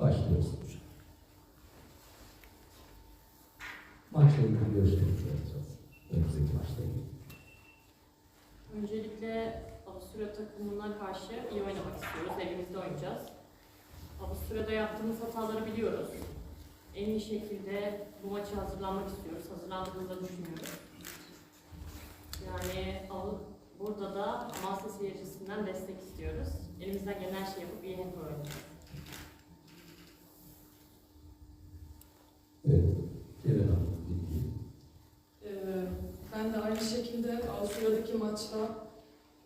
başlıyoruz. Maçla ilgili görüşlerinizi alacağız. Önümüzdeki maçla ilgili. Öncelikle Avusturya takımına karşı iyi oynamak istiyoruz. Evimizde oynayacağız. Avusturya'da yaptığımız hataları biliyoruz. En iyi şekilde bu maçı hazırlanmak istiyoruz. Hazırlandığımızı düşünüyoruz. Yani burada da Amasya seyircisinden destek istiyoruz. Elimizden gelen her şeyi yapıp iyi hep oynayacağız. Evet. Dinleyelim. Ee, Ben de aynı şekilde Avusturya'daki maçta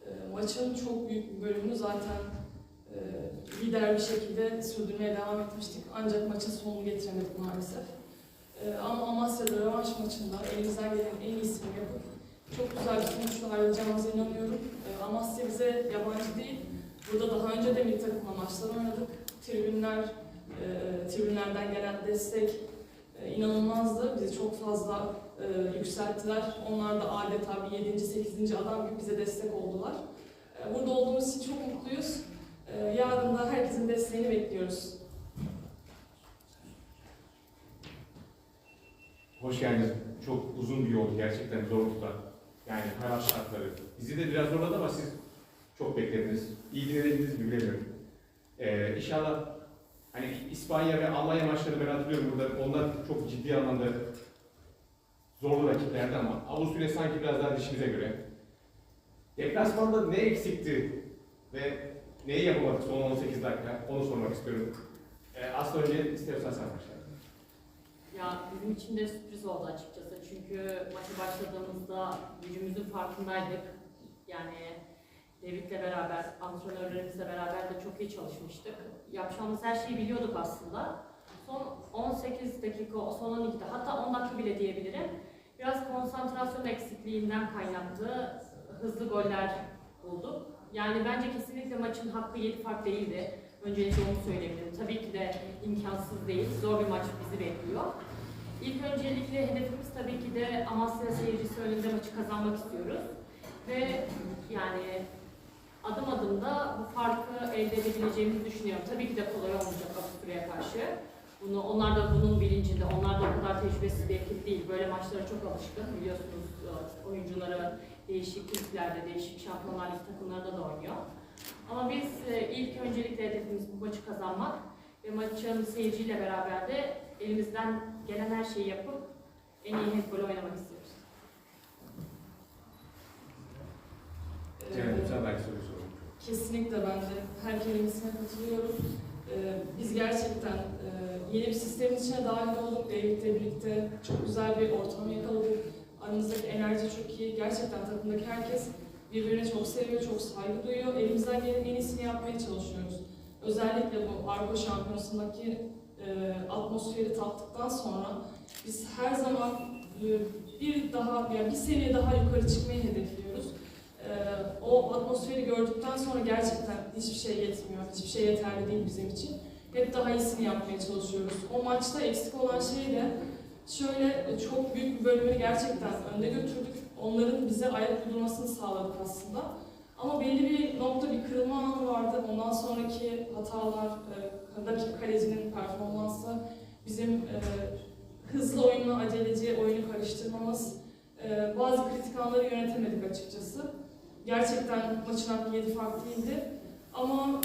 e, maçın çok büyük bir bölümünü zaten e, lider bir şekilde sürdürmeye devam etmiştik. Ancak maçın sonunu getiremedik maalesef. E, Ama Amasya'da rövanş maçında elimizden gelen en iyisini yapıp çok güzel bir sonuçla ayrılacağımıza inanıyorum. E, Amasya bize yabancı değil. Burada daha önce de milli takımla maçlar oynadık. Tribünler, e, tribünlerden gelen destek inanılmazdı. Bizi çok fazla e, yükselttiler. Onlar da adeta bir 7. 8. adam gibi bize destek oldular. E, burada olduğumuz için çok mutluyuz. E, yarın da herkesin desteğini bekliyoruz. Hoş geldiniz. Çok uzun bir yol gerçekten zorlukta. Yani hayat şartları. Bizi de biraz zorladı ama siz çok beklediniz. İyi dinlediniz mi bilemiyorum. Ee, inşallah hani İspanya ve Almanya maçları ben hatırlıyorum burada. Onlar çok ciddi anlamda zorlu rakiplerdi ama Avusturya sanki biraz daha dişimize göre. Deplasmanda ne eksikti ve neyi yapamadık son 18 dakika onu sormak istiyorum. Ee, aslında önce istiyorsan sen başla. Ya bizim için de sürpriz oldu açıkçası. Çünkü maçı başladığımızda gücümüzün farkındaydık. Yani David'le beraber, antrenörlerimizle beraber de çok iyi çalışmıştık. Yapacağımız her şeyi biliyorduk aslında. Son 18 dakika, son 12'de hatta 10 dakika bile diyebilirim. Biraz konsantrasyon eksikliğinden kaynaklı hızlı goller bulduk. Yani bence kesinlikle maçın hakkı 7 fark değildi. Öncelikle onu söyleyebilirim. Tabii ki de imkansız değil. Zor bir maç bizi bekliyor. İlk öncelikle hedefimiz tabii ki de Amasya seyircisi önünde maçı kazanmak istiyoruz. Ve yani adım adım da bu farkı elde edebileceğimizi düşünüyorum. Tabii ki de kolay olmayacak Avusturya'ya karşı. Bunu, onlar da bunun bilincinde, onlar da o kadar tecrübesiz bir ekip değil. Böyle maçlara çok alışkın. Biliyorsunuz e, oyuncuları değişik kulüplerde, değişik şampiyonlar ligi takımlarında da oynuyor. Ama biz e, ilk öncelikle hedefimiz bu maçı kazanmak ve maçın seyirciyle beraber de elimizden gelen her şeyi yapıp en iyi handball oynamak istiyoruz. Ceren sen belki soru sorun. Kesinlikle ben de her kelimesine katılıyorum. Ee, biz gerçekten e, yeni bir sistemin içine dahil olduk. David'le birlikte çok güzel bir ortam yakaladık. Aramızdaki enerji çok iyi. Gerçekten takımdaki herkes birbirini çok seviyor, çok saygı duyuyor. Elimizden gelen en iyisini yapmaya çalışıyoruz. Özellikle bu Argo Şampiyonası'ndaki e, atmosferi tattıktan sonra biz her zaman e, bir daha, yani bir seviye daha yukarı çıkmayı hedefliyoruz. Ee, o atmosferi gördükten sonra gerçekten hiçbir şey yetmiyor, hiçbir şey yeterli değil bizim için. Hep daha iyisini yapmaya çalışıyoruz. O maçta eksik olan şey de şöyle e, çok büyük bir bölümünü gerçekten önde götürdük. Onların bize ayak uydurmasını sağladık aslında. Ama belli bir nokta bir kırılma anı vardı. Ondan sonraki hatalar, e, rakip kalecinin performansı, bizim e, hızlı oyunu, aceleci oyunu karıştırmamız, e, bazı kritik anları yönetemedik açıkçası. Gerçekten maçın hakkı 7 fark değildi. Ama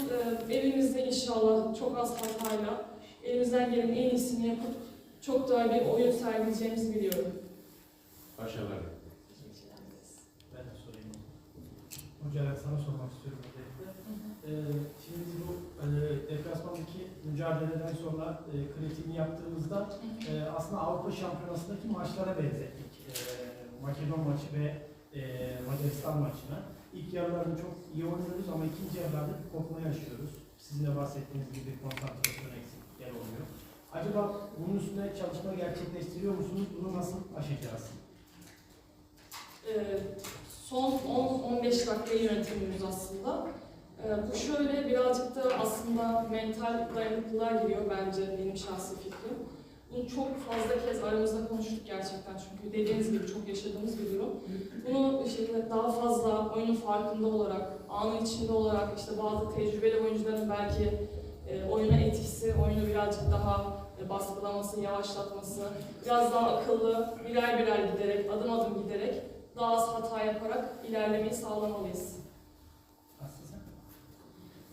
e, evimizde inşallah çok az hatayla elimizden gelen en iyisini yapıp çok daha bir oyun sergileyeceğimizi biliyorum. Başarılar. Ben de sorayım. Hoca sana sormak istiyorum. Ee, şimdi biz bu e, deplasmandaki mücadeleden sonra e, kritiğini yaptığımızda e, aslında Avrupa Şampiyonası'ndaki maçlara benzettik. E, Makedon maçı ve e, Macaristan maçına. İlk yarılarını çok iyi oynuyoruz ama ikinci yarılarda kopma yaşıyoruz. Sizin de bahsettiğiniz gibi konsantrasyon eksiklikler oluyor. Acaba bunun üstüne çalışma gerçekleştiriyor musunuz? Bunu nasıl aşacağız? E, son 10-15 dakikayı yönetemiyoruz aslında. E, bu şöyle birazcık da aslında mental dayanıklılığa giriyor bence benim şahsi fikrim. Bunu çok fazla kez aramızda konuştuk gerçekten çünkü dediğiniz gibi çok yaşadığımız bir durum. Bunu işte daha fazla oyunun farkında olarak, anın içinde olarak işte bazı tecrübeli oyuncuların belki e, oyuna etkisi, oyunu biraz birazcık daha e, baskılamasını, yavaşlatmasını, biraz daha akıllı, birer birer giderek, adım adım giderek daha az hata yaparak ilerlemeyi sağlamalıyız.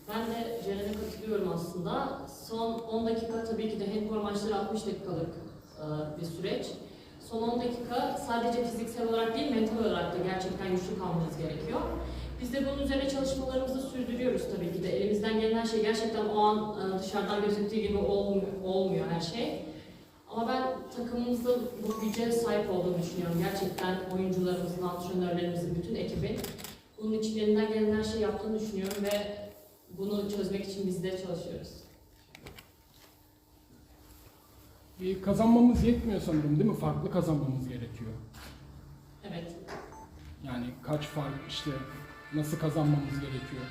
Ben de Ceren'e katılıyorum aslında. Son 10 dakika tabii ki de handball maçları 60 dakikalık e, bir süreç. Son 10 dakika sadece fiziksel olarak değil, mental olarak da gerçekten güçlü kalmanız gerekiyor. Biz de bunun üzerine çalışmalarımızı sürdürüyoruz tabii ki de. Elimizden gelen her şey gerçekten o an e, dışarıdan gözüktüğü gibi olmuyor her şey. Ama ben takımımızın bu güce sahip olduğunu düşünüyorum. Gerçekten oyuncularımızın, antrenörlerimizin, bütün ekibin bunun için elinden gelen her şeyi yaptığını düşünüyorum ve bunu çözmek için biz de çalışıyoruz. Bir kazanmamız yetmiyor sanırım değil mi? Farklı kazanmamız gerekiyor. Evet. Yani kaç fark işte nasıl kazanmamız gerekiyor.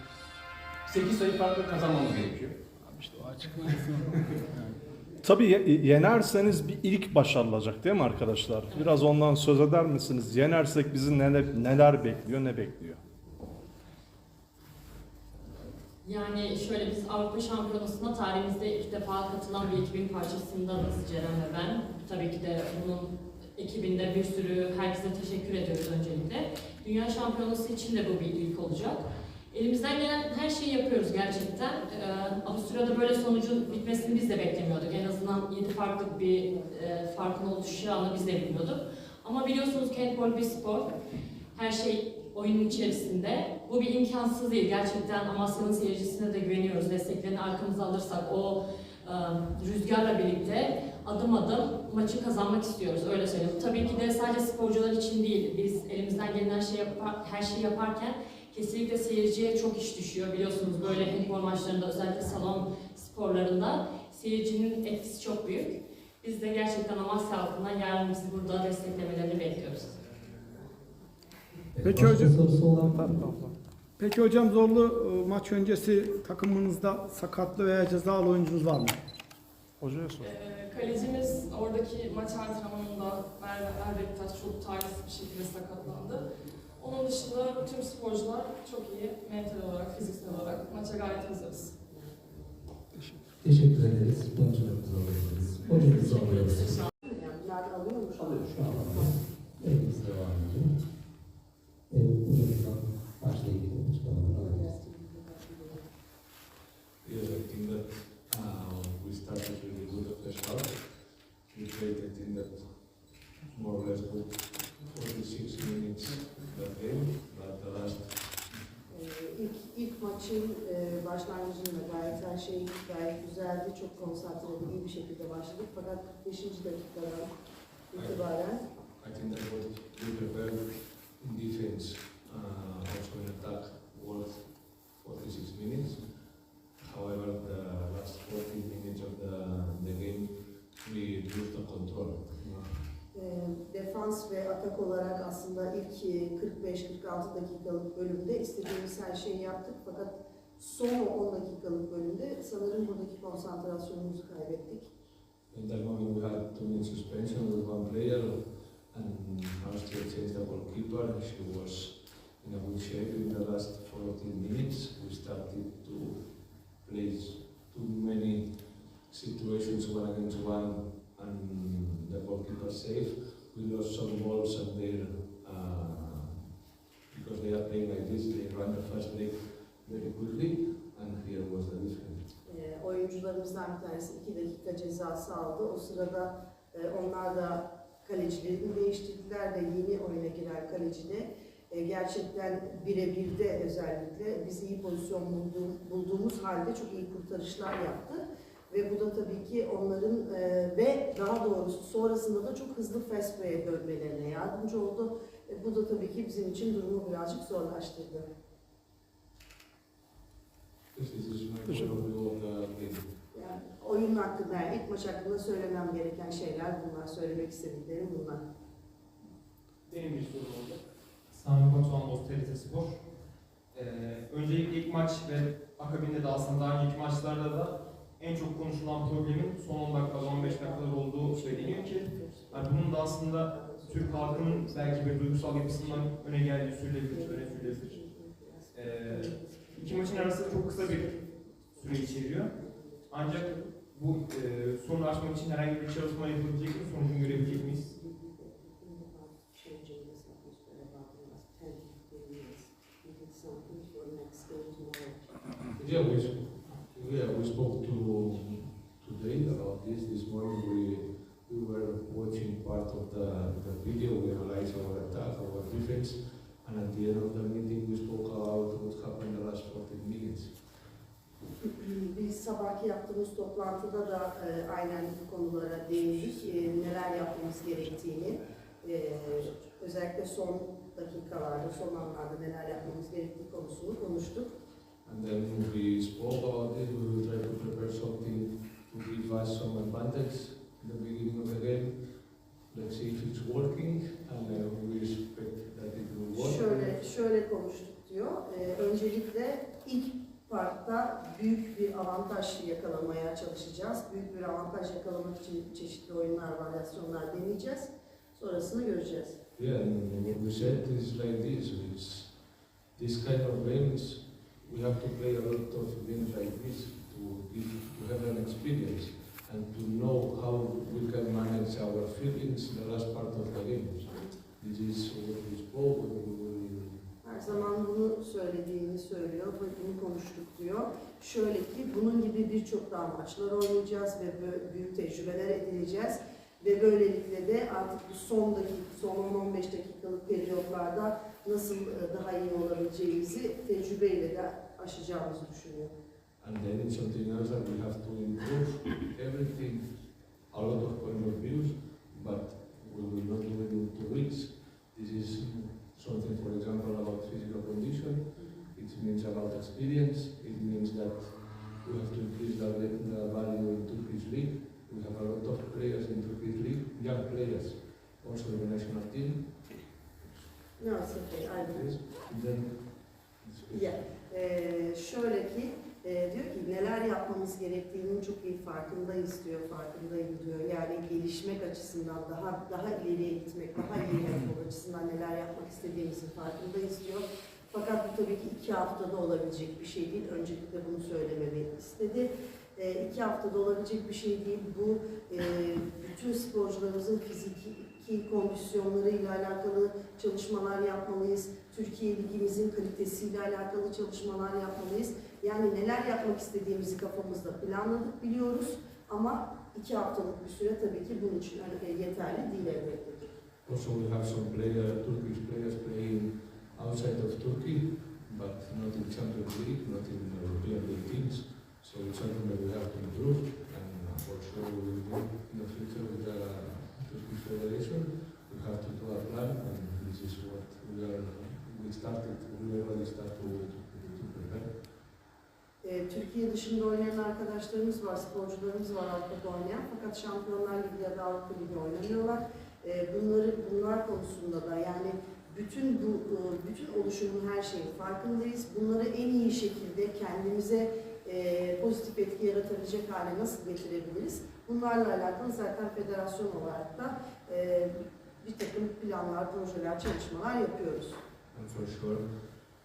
8 sayı farklı kazanmamız gerekiyor. Abi işte o açıklaması yani. Tabii ye- yenerseniz bir ilk başarılacak değil mi arkadaşlar? Biraz ondan söz eder misiniz? Yenersek bizi neler, neler bekliyor, ne bekliyor? Yani şöyle biz Avrupa Şampiyonası'na tarihimizde ilk defa katılan bir ekibin parçasındanız Ceren ve ben. Tabii ki de bunun ekibinde bir sürü herkese teşekkür ediyoruz öncelikle. Dünya Şampiyonası için de bu bir ilk olacak. Elimizden gelen her şeyi yapıyoruz gerçekten. Ee, Avusturya'da böyle sonucun bitmesini biz de beklemiyorduk. En azından 7 farklı bir e, farkın oluşacağını biz de bilmiyorduk. Ama biliyorsunuz handball bir spor. Her şey oyunun içerisinde. Bu bir imkansız değil. Gerçekten Amasya'nın seyircisine de güveniyoruz. Desteklerini arkamıza alırsak o e, rüzgarla birlikte adım adım maçı kazanmak istiyoruz. Öyle söyleyeyim. Tabii ki de sadece sporcular için değil. Biz elimizden gelen her şeyi, yapar, her şeyi yaparken kesinlikle seyirciye çok iş düşüyor. Biliyorsunuz böyle handball maçlarında özellikle salon sporlarında seyircinin etkisi çok büyük. Biz de gerçekten Amasya halkından bizi burada desteklemelerini bekliyoruz. Peki hocam. Peki hocam zorlu e, maç öncesi takımınızda sakatlı veya cezalı oyuncunuz var mı? Hocaya sor. Ee, kalecimiz oradaki maç antrenmanında Merve Erbektaş çok talihsiz bir şekilde sakatlandı. Onun dışında tüm sporcular çok iyi mental olarak, fiziksel olarak maça gayet hazırız. Teşekkür ederiz. Konuşmamızı alıyoruz. Hocamızı alıyoruz. Alıyor şu an. Evet, biz devam edelim. Evet, hocamızdan başlayalım. Açıklamaları alabiliriz. Yes, I think that uh, we started really good at the start. We played a team that more or less put 46 minutes that game, but the last Ee, İlk, maçın e, başlangıcında gayet her şey gayet güzeldi. Çok konsantre ve iyi bir şekilde başladık. Fakat 45. dakikadan itibaren I think that what we prepared in defense, uh, also in attack, was 46 minutes. However, the last 40 minutes of the, the game, we lose the control. e, defans ve atak olarak aslında ilk e, 45-46 dakikalık bölümde istediğimiz her şeyi yaptık. Fakat son o 10 dakikalık bölümde sanırım buradaki konsantrasyonumuzu kaybettik. In that moment, we had two minutes suspension with one player, and Austria changed the goalkeeper. She was in a good shape in the last 14 minutes. We started to place too many situations one against one, and the goalkeeper safe. We lost some balls and there, uh, because they are playing like this, they run the fast break very quickly, and here was the difference. E, oyuncularımızdan bir tanesi 2 dakika cezası aldı. O sırada e, onlar da kalecilerini değiştirdiler ve yeni oyuna giren kaleci de e, gerçekten birebir de özellikle biz iyi pozisyon bulduğum, bulduğumuz halde çok iyi kurtarışlar yaptı. Ve bu da tabii ki onların e, ve daha doğrusu sonrasında da çok hızlı fast break'e dönmelerine yardımcı oldu. E, bu da tabii ki bizim için durumu birazcık zorlaştırdı. Yani oyun hakkında, yani ilk maç hakkında söylemem gereken şeyler bunlar, söylemek istediklerim bunlar. Benim bir sorum oldu. Sami Batuhan Dost TRT Spor. Ee, öncelikle ilk maç ve akabinde de aslında daha önceki maçlarda da en çok konuşulan problemin son 10 dakikada 15 dakikada olduğu söyleniyor ki yani bunun da aslında Türk halkının belki bir duygusal yapısından öne geldiği söyleyebilir, öne sürülebilir. Ee, iki maçın arasında çok kısa bir süre içeriyor. Ancak bu e, sorunu aşmak için herhangi bir çalışma yapılabilecek mi? Sonucunu görebilecek miyiz? Changing this atmosphere about the last 10 to 15 years. We did something for next game tomorrow. Yeah, we, yeah, we spoke this. This morning we, we were watching part of the, the video, we analyzed our attack, our defense, and at the end of the meeting we spoke about what happened the last 14 minutes. Biz sabahki yaptığımız toplantıda da e, aynen bu konulara değindik. E, neler yapmamız gerektiğini, e, özellikle son dakikalarda, son anlarda neler yapmamız gerektiği konusunu konuştuk. And then we spoke about it, we will try to prepare something give us some advantage in the beginning of the game. Let's see if it's working, and uh, we expect that it will work. Şöyle şöyle konuştuk diyor. E, öncelikle ilk partta büyük bir avantaj yakalamaya çalışacağız. Büyük bir avantaj yakalamak için çeşitli oyunlar, varyasyonlar deneyeceğiz. Sonrasını göreceğiz. Yeah, and what we said is like this, it's this kind of games, we have to play a lot of games like this to, give, experience and to know how we can manage our feelings in the last part of the game. This is what we spoke, what we will Her zaman bunu söylediğini söylüyor bunu konuştuk diyor. Şöyle ki bunun gibi birçok daha maçlar oynayacağız ve büyük tecrübeler edineceğiz. Ve böylelikle de artık bu son dakika, son 10-15 dakikalık periyotlarda nasıl e, daha iyi olabileceğimizi tecrübeyle de aşacağımızı düşünüyor. And then it's something else that we have to improve everything, a lot of point of views, but we will not do it in two weeks. This is something, for example, about açısından daha daha ileriye gitmek, daha iyi yapmak açısından neler yapmak istediğimizin farkındayız diyor. Fakat bu tabii ki iki haftada olabilecek bir şey değil. Öncelikle bunu söylememi istedi. Eee iki haftada olabilecek bir şey değil. Bu eee, bütün sporcularımızın fiziki kondisyonlarıyla alakalı çalışmalar yapmalıyız. Türkiye Ligimizin kalitesiyle alakalı çalışmalar yapmalıyız. Yani neler yapmak istediğimizi kafamızda planladık, biliyoruz. Ama iki haftalık bir süre tabii ki bunun için yeterli değil elbette. Also, we have some player, Turkish players playing outside of Turkey, but not in Champions League, not in European League teams. So it's something that we have to improve, and for sure we will do in the future with the Turkish Federation. We have to do a plan, and this is what we are. We started. We already start to, to prepare. Ee, Türkiye dışında oynayan arkadaşlarımız var, sporcularımız var Avrupa'da oynayan. Fakat Şampiyonlar Ligi ya da Avrupa Ligi oynamıyorlar. Ee, bunları, bunlar konusunda da yani bütün bu e, bütün oluşumun her şeyin farkındayız. Bunları en iyi şekilde kendimize e, pozitif etki yaratabilecek hale nasıl getirebiliriz? Bunlarla alakalı zaten federasyon olarak da e, bir takım planlar, projeler, çalışmalar yapıyoruz. Sure,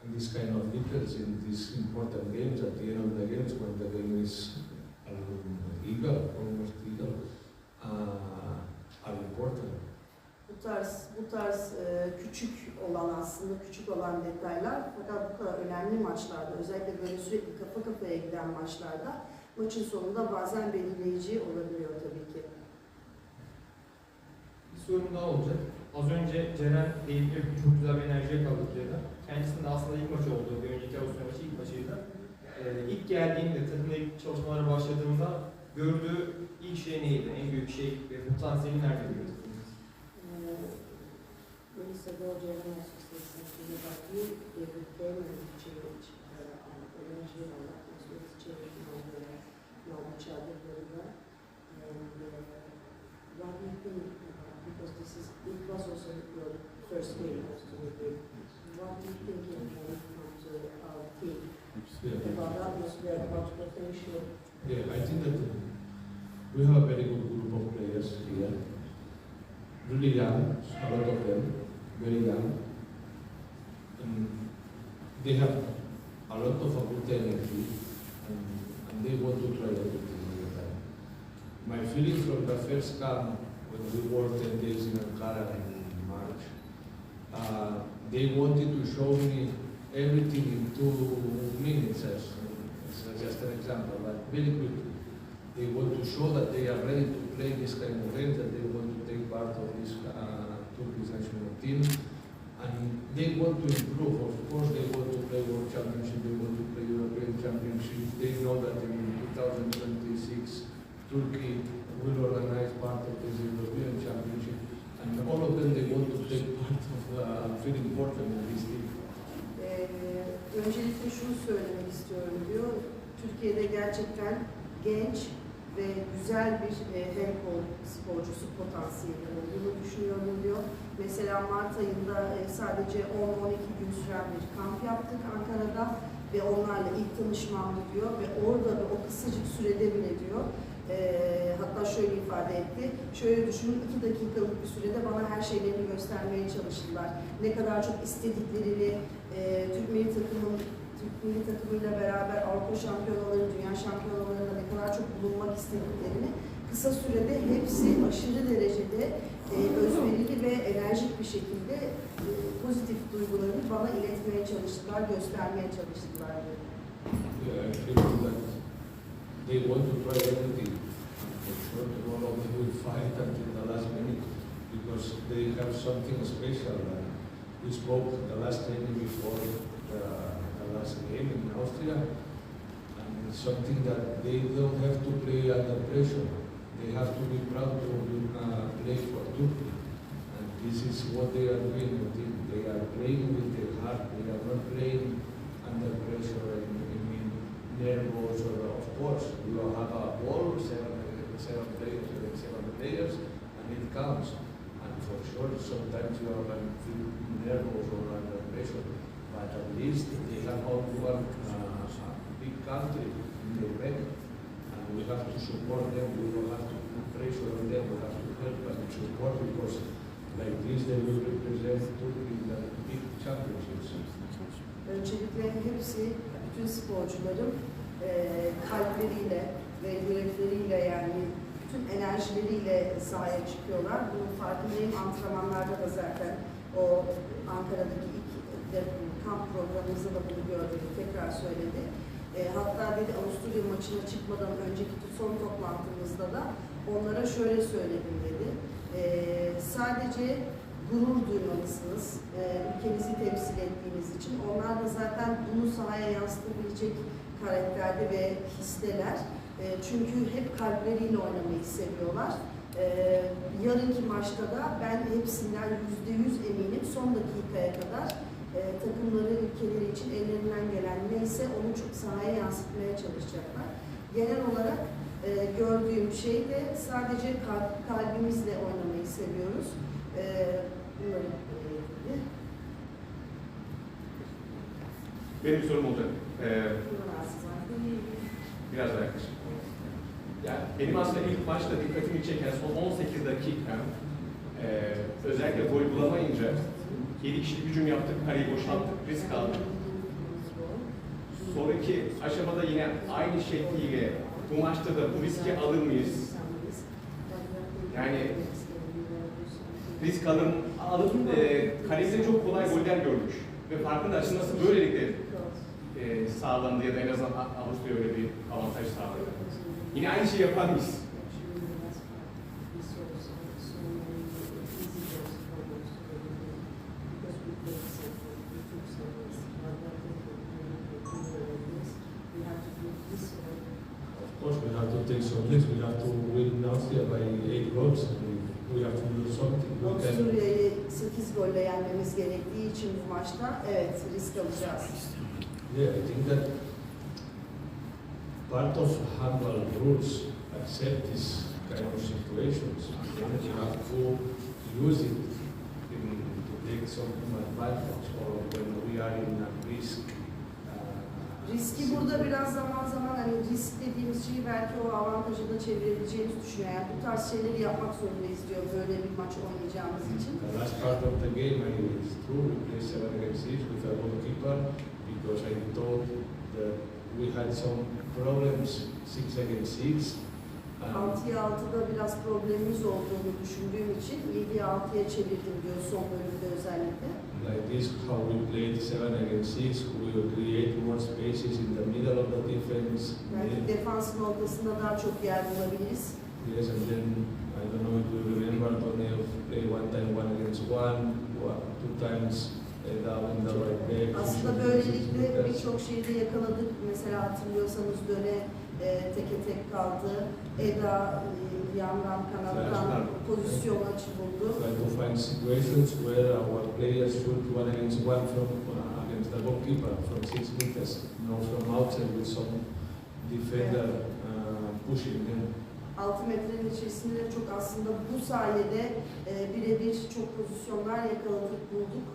and this kind of details in these important games, at the end of the games, when the game is um, eager, almost eager, uh, are important. Bu tarz bu tarz e, küçük olan aslında küçük olan detaylar fakat bu kadar önemli maçlarda özellikle böyle sürekli kafa kafaya giden maçlarda maçın sonunda bazen belirleyici olabiliyor tabii ki. Bir sorum daha olacak. Az önce Ceren değindi, çok güzel bir enerjiye kaldık dedi. Kendisinin de aslında ilk maçı oldu, bir önceki Avusturya maçı ilk maçıydı. Ee, ilk geldiğinde, takımda ilk çalışmalara başladığında gördüğü ilk şey neydi? En büyük şey ve potansiyeli nerede görüyor takımımız? When said well, Jeremy asked us something about you, they would go and change energy and atmosphere to change from the knowledge other and what do you think about, because this is, it was also your first game, what you think it about potential. Yeah, I think that uh, we have a very good group of players here. Really young, a lot of them, very young. And they have a lot of good energy and, and they want to try everything all the time. my feeling from the first camp when we were 10 days in Ankara they wanted to show me everything in two minutes as, as just an example, but very quickly. They want to show that they are ready to play this kind of game, that they want to take part of this uh, Turkish national team, and they want to improve. Of course, they want to play World Championship, they want to play European Championship. They know that in 2026, Turkey will organize part of this European Championship, and all of them they want to take part of uh, feel important in this team. Ee, öncelikle şunu söylemek istiyorum diyor. Türkiye'de gerçekten genç ve güzel bir e, handball sporcusu potansiyeli olduğunu düşünüyorum diyor. Mesela Mart ayında e, sadece 10-12 gün süren bir kamp yaptık Ankara'da ve onlarla ilk tanışmamdı diyor ve orada da o kısacık sürede bile diyor e, hatta şöyle ifade etti. Şöyle düşünün iki dakikalık bir sürede bana her şeylerini göstermeye çalıştılar. Ne kadar çok istediklerini, e, Türk milli takımın Türk milli takımıyla beraber Avrupa şampiyonaları, dünya şampiyonalarında ne kadar çok bulunmak istediklerini kısa sürede hepsi aşırı derecede e, özverili ve enerjik bir şekilde e, pozitif duygularını bana iletmeye çalıştılar, göstermeye çalıştılar. Yeah, they want to try everything. Sure, they will fight until the last minute because they have something special. Uh, we spoke the last training before the, the last game in Austria, and it's something that they don't have to play under pressure. They have to be proud to uh, play for Turkey. And this is what they are doing. I think They are playing with their heart. They are not playing under pressure and, and in nervous or of course you have a ball, seven, seven players, uh, seven players, and it comes. And for sure, sometimes you are to feel nervous or under pressure, but at least they have all one uh, a big country in their back, and we have to support them. We don't have to put pressure on them. We have to help and support because like this they will represent Turkey in the big championships. Öncelikle hepsi, bütün sporcuların e, kalpleriyle ve yürekleriyle yani bütün enerjileriyle sahaya çıkıyorlar. Bunun farkındayım. Antrenmanlarda da zaten o Ankara'daki ilk kamp programımızda da bunu gördük. Tekrar söyledi. E, hatta dedi Avusturya maçına çıkmadan önceki son toplantımızda da onlara şöyle söyledim dedi. E, sadece gurur duymalısınız e, ülkenizi temsil ettiğiniz için. Onlar da zaten bunu sahaya yansıtabilecek karakterde ve histeler. E, çünkü hep kalpleriyle oynamayı seviyorlar. E, yarınki maçta da ben hepsinden yüzde yüz eminim son dakikaya kadar e, takımları, ülkeleri için ellerinden gelen neyse onu çok sahaya yansıtmaya çalışacaklar. Genel olarak e, gördüğüm şey de sadece kalp, kalbimizle oynamayı seviyoruz. E, bunları e, Benim sorum olacak. Ee. Biraz daha yaklaşık. Yani benim aslında ilk maçta dikkatimi çeken son 18 dakika e, özellikle gol bulamayınca 7 kişilik hücum yaptık, kaleyi boşalttık, risk aldık. Sonraki aşamada yine aynı şekliyle bu maçta da bu riski alır mıyız? Yani risk alın, alıp e, kalesinde çok kolay goller gördük. Ve farkın açılması böylelikle e, sağlandı ya da en azından Avusturya öyle bir avantaj sağladı. Yine aynı şeyi yapar mıyız? Of course, we have to take some risks. We have to win Austria by eight goals. We, have to do something. Avusturya'yı 8 golle yenmemiz gerektiği için bu maçta evet risk alacağız. Yeah, I think that part of handball rules accept this kind of situations. And you have to use it in, to take some advantage or when we are in a risk. uh, Riski burada biraz zaman zaman hani risk dediğimiz şeyi belki o avantajı da çevirebileceğimiz düşünüyor. Yani bu tarz şeyleri yapmak zorundayız diyor böyle bir maç oynayacağımız için. The last part of the game, I it's true, we played seven against six with a goalkeeper because I thought that we had some problems six against six, And 6'ya 6'da biraz problemimiz olduğunu düşündüğüm için 7'ye 6'ya çevirdim diyor son bölümde özellikle. like this, how we played seven against six, we will create more spaces in the middle of the defense. Belki Yeah. defansın ortasında daha çok yer bulabiliriz. Yes, and then I don't know if you remember Tony of play one time one against one, one two times Aslında böylelikle birçok şeyi de yakaladık. Mesela hatırlıyorsanız döne e, teke tek kaldı. Eda e, yandan kanattan pozisyon açı buldu. Uh, against the goalkeeper from six meters, no from outside with some defender uh. 6 metrenin içerisinde de çok aslında bu sayede e, birebir çok pozisyonlar yakaladık, bulduk.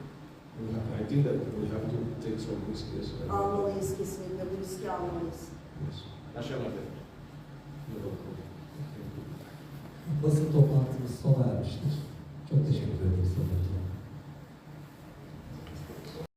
I think that we have to take some risk, yes. Almalıyız kesinlikle, bu riski almalıyız. Yes. Maşallah. Basın toplantımız sona ermiştir. Çok teşekkür ederim.